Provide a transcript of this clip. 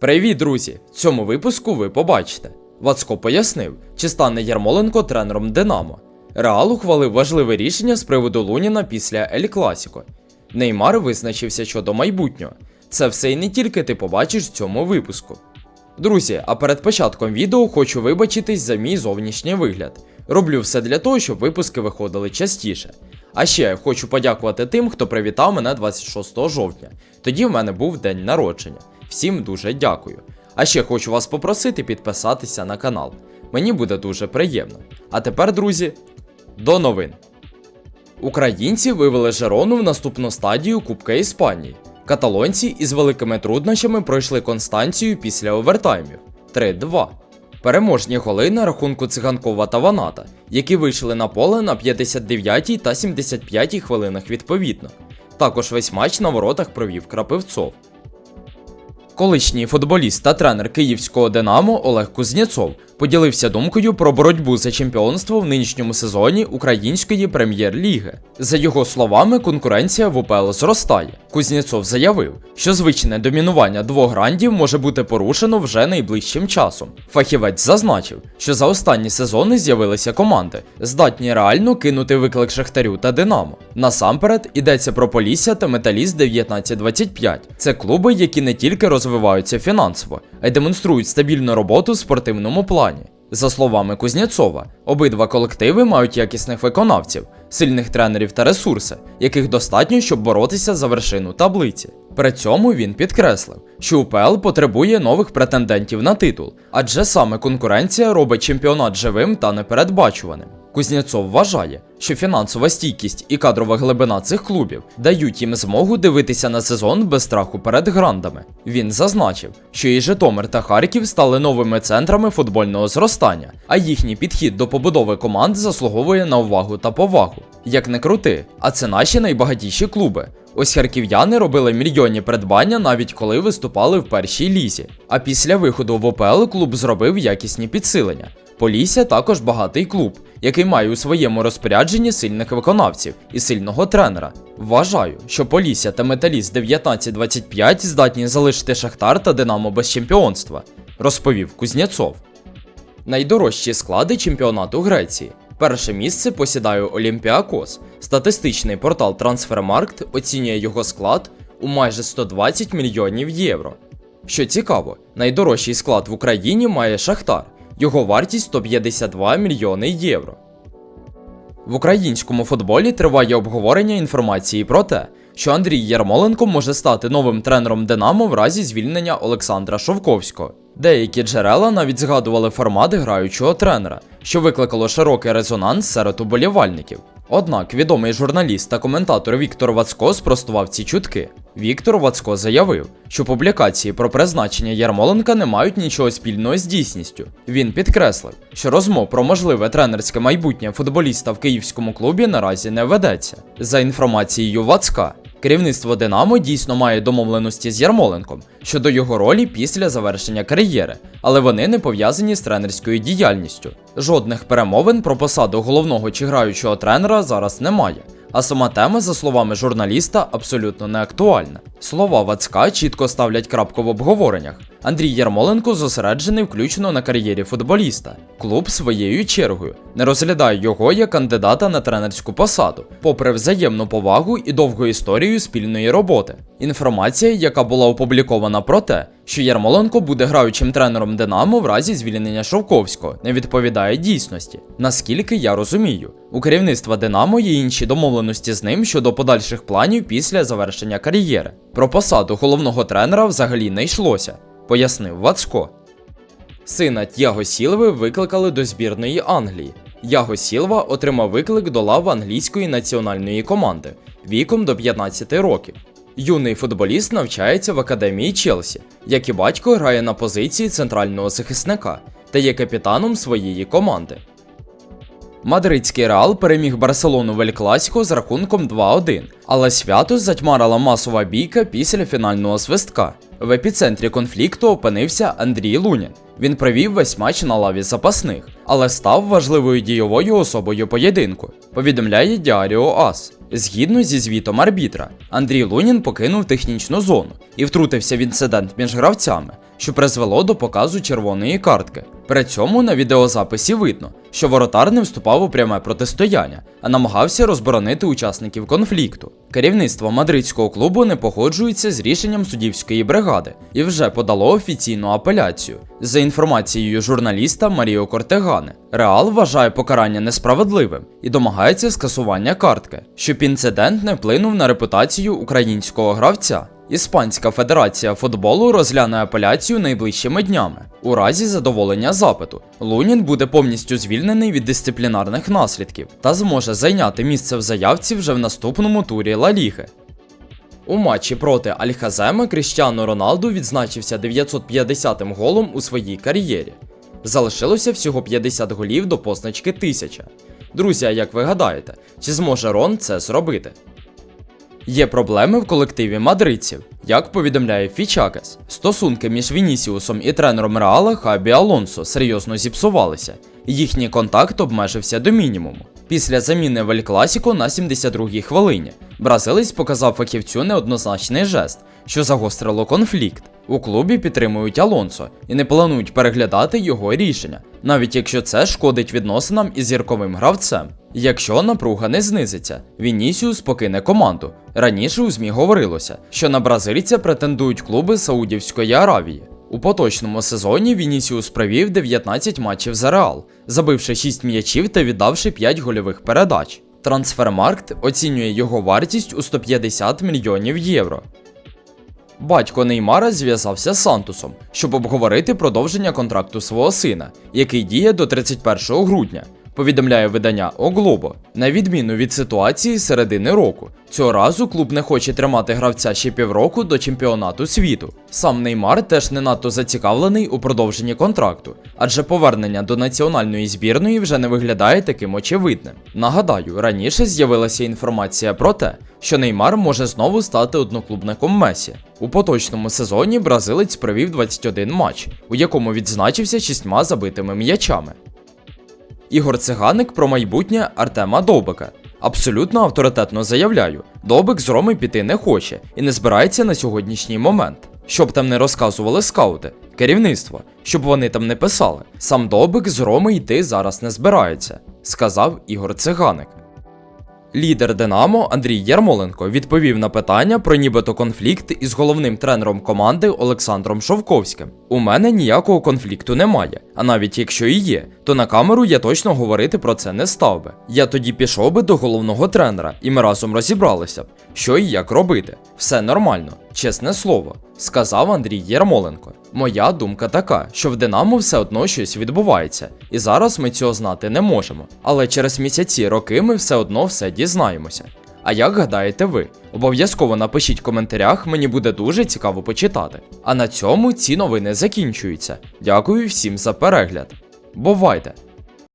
Привіт, друзі! В цьому випуску ви побачите. Вацко пояснив, чи стане Ярмоленко тренером Динамо. Реал ухвалив важливе рішення з приводу Луніна після Ель Класіко. Неймар визначився щодо майбутнього. Це все і не тільки ти побачиш в цьому випуску. Друзі, а перед початком відео хочу вибачитись за мій зовнішній вигляд. Роблю все для того, щоб випуски виходили частіше. А ще хочу подякувати тим, хто привітав мене 26 жовтня. Тоді в мене був день народження. Всім дуже дякую. А ще хочу вас попросити підписатися на канал. Мені буде дуже приємно. А тепер, друзі, до новин. Українці вивели Жерону в наступну стадію Кубка Іспанії. Каталонці із великими труднощами пройшли Констанцію після овертаймів 3-2. Переможні голи на рахунку циганкова та Ваната, які вийшли на поле на 59 та 75 хвилинах відповідно. Також весь матч на воротах провів Крапивцов. Колишній футболіст та тренер київського Динамо Олег Кузнєцов поділився думкою про боротьбу за чемпіонство в нинішньому сезоні української прем'єр-ліги. За його словами, конкуренція в УПЛ зростає. Кузнєцов заявив, що звичне домінування двох грандів може бути порушено вже найближчим часом. Фахівець зазначив, що за останні сезони з'явилися команди, здатні реально кинути виклик Шахтарю та Динамо. Насамперед йдеться про Полісся та Металіст 1925. Це клуби, які не тільки розвиваються фінансово, а й демонструють стабільну роботу в спортивному плані. За словами Кузнєцова, обидва колективи мають якісних виконавців, сильних тренерів та ресурси, яких достатньо, щоб боротися за вершину таблиці. При цьому він підкреслив, що УПЛ потребує нових претендентів на титул, адже саме конкуренція робить чемпіонат живим та непередбачуваним. Кузнєцов вважає, що фінансова стійкість і кадрова глибина цих клубів дають їм змогу дивитися на сезон без страху перед грандами. Він зазначив, що і Житомир та Харків стали новими центрами футбольного зростання, а їхній підхід до побудови команд заслуговує на увагу та повагу. Як не крути, а це наші найбагатіші клуби. Ось харків'яни робили мільйонні придбання навіть коли виступали в першій лізі. А після виходу в ОПЛ клуб зробив якісні підсилення. Полісся також багатий клуб, який має у своєму розпорядженні сильних виконавців і сильного тренера. Вважаю, що Полісся та Металіст 1925 здатні залишити Шахтар та Динамо без чемпіонства, розповів Кузнєцов. Найдорожчі склади чемпіонату Греції. Перше місце посідає Олімпіакос. Статистичний портал Transfermarkt оцінює його склад у майже 120 мільйонів євро. Що цікаво, найдорожчий склад в Україні має Шахтар. Його вартість 152 мільйони євро. В українському футболі триває обговорення інформації про те, що Андрій Ярмоленко може стати новим тренером Динамо в разі звільнення Олександра Шовковського. Деякі джерела навіть згадували формат граючого тренера, що викликало широкий резонанс серед уболівальників. Однак відомий журналіст та коментатор Віктор Вацко спростував ці чутки. Віктор Вацко заявив, що публікації про призначення Ярмоленка не мають нічого спільного з дійсністю. Він підкреслив, що розмов про можливе тренерське майбутнє футболіста в київському клубі наразі не ведеться. За інформацією Вацка, керівництво Динамо дійсно має домовленості з Ярмоленком щодо його ролі після завершення кар'єри, але вони не пов'язані з тренерською діяльністю. Жодних перемовин про посаду головного чи граючого тренера зараз немає. А сама тема, за словами журналіста, абсолютно не актуальна. Слова Вацка чітко ставлять крапку в обговореннях. Андрій Ярмоленко зосереджений включно на кар'єрі футболіста. Клуб своєю чергою не розглядає його як кандидата на тренерську посаду, попри взаємну повагу і довгу історію спільної роботи. Інформація, яка була опублікована про те, що Ярмоленко буде граючим тренером Динамо в разі звільнення Шовковського, не відповідає дійсності. Наскільки я розумію, у керівництва Динамо є інші домовленості з ним щодо подальших планів після завершення кар'єри. Про посаду головного тренера взагалі не йшлося, пояснив Вацко. Сина Т'яго Сілви викликали до збірної Англії. Яго Сілва отримав виклик до лав англійської національної команди віком до 15 років. Юний футболіст навчається в академії Челсі, як і батько грає на позиції центрального захисника та є капітаном своєї команди. Мадридський реал переміг Барселону в Ель Класіко з рахунком 2-1, але свято затьмарила масова бійка після фінального свистка. В епіцентрі конфлікту опинився Андрій Лунін. Він провів весь матч на лаві запасних, але став важливою дійовою особою поєдинку, повідомляє Діаріо Ас. Згідно зі звітом арбітра, Андрій Лунін покинув технічну зону і втрутився в інцидент між гравцями, що призвело до показу червоної картки. При цьому на відеозаписі видно, що воротар не вступав у пряме протистояння, а намагався розборонити учасників конфлікту. Керівництво мадридського клубу не погоджується з рішенням суддівської бригади і вже подало офіційну апеляцію. За інформацією журналіста Маріо Кортегане, Реал вважає покарання несправедливим і домагається скасування картки, щоб інцидент не вплинув на репутацію українського гравця. Іспанська федерація футболу розгляне апеляцію найближчими днями. У разі задоволення запиту Лунін буде повністю звільнений від дисциплінарних наслідків та зможе зайняти місце в заявці вже в наступному турі Ла Ліги. У матчі проти Альхазема Кріштіану Роналду відзначився 950-м голом у своїй кар'єрі. Залишилося всього 50 голів до позначки 1000. Друзі, як ви гадаєте, чи зможе Рон це зробити? Є проблеми в колективі мадридців. Як повідомляє Фічакес, стосунки між Вінісіусом і тренером Реала Хабі Алонсо серйозно зіпсувалися, їхній контакт обмежився до мінімуму. Після заміни в на 72-й хвилині бразилець показав фахівцю неоднозначний жест, що загострило конфлікт. У клубі підтримують Алонсо і не планують переглядати його рішення, навіть якщо це шкодить відносинам із зірковим гравцем. Якщо напруга не знизиться, Вінісіус покине команду. Раніше у ЗМІ говорилося, що на бразильця претендують клуби Саудівської Аравії. У поточному сезоні Вінісіус провів 19 матчів за Реал, забивши 6 м'ячів та віддавши 5 гольових передач. Трансфермаркт оцінює його вартість у 150 мільйонів євро. Батько Неймара зв'язався з Сантусом, щоб обговорити продовження контракту свого сина, який діє до 31 грудня. Повідомляє видання О Глобо. На відміну від ситуації середини року, цього разу клуб не хоче тримати гравця ще півроку до чемпіонату світу. Сам Неймар теж не надто зацікавлений у продовженні контракту, адже повернення до національної збірної вже не виглядає таким очевидним. Нагадаю, раніше з'явилася інформація про те, що Неймар може знову стати одноклубником Месі. У поточному сезоні бразилець провів 21 матч, у якому відзначився шістьма забитими м'ячами. Ігор Циганик про майбутнє Артема Довбика. Абсолютно авторитетно заявляю, Довбик з Роми піти не хоче і не збирається на сьогоднішній момент. Щоб там не розказували скаути, керівництво, щоб вони там не писали. Сам Довбик з Роми йти зараз не збирається, сказав Ігор Циганик. Лідер Динамо Андрій Ярмоленко відповів на питання про нібито конфлікт із головним тренером команди Олександром Шовковським. У мене ніякого конфлікту немає, а навіть якщо і є, то на камеру я точно говорити про це не став би. Я тоді пішов би до головного тренера, і ми разом розібралися б, що і як робити. Все нормально, чесне слово, сказав Андрій Ярмоленко. Моя думка така, що в Динамо все одно щось відбувається, і зараз ми цього знати не можемо. Але через місяці роки ми все одно все дізнаємося. А як гадаєте ви? Обов'язково напишіть в коментарях, мені буде дуже цікаво почитати. А на цьому ці новини закінчуються. Дякую всім за перегляд. Бувайте!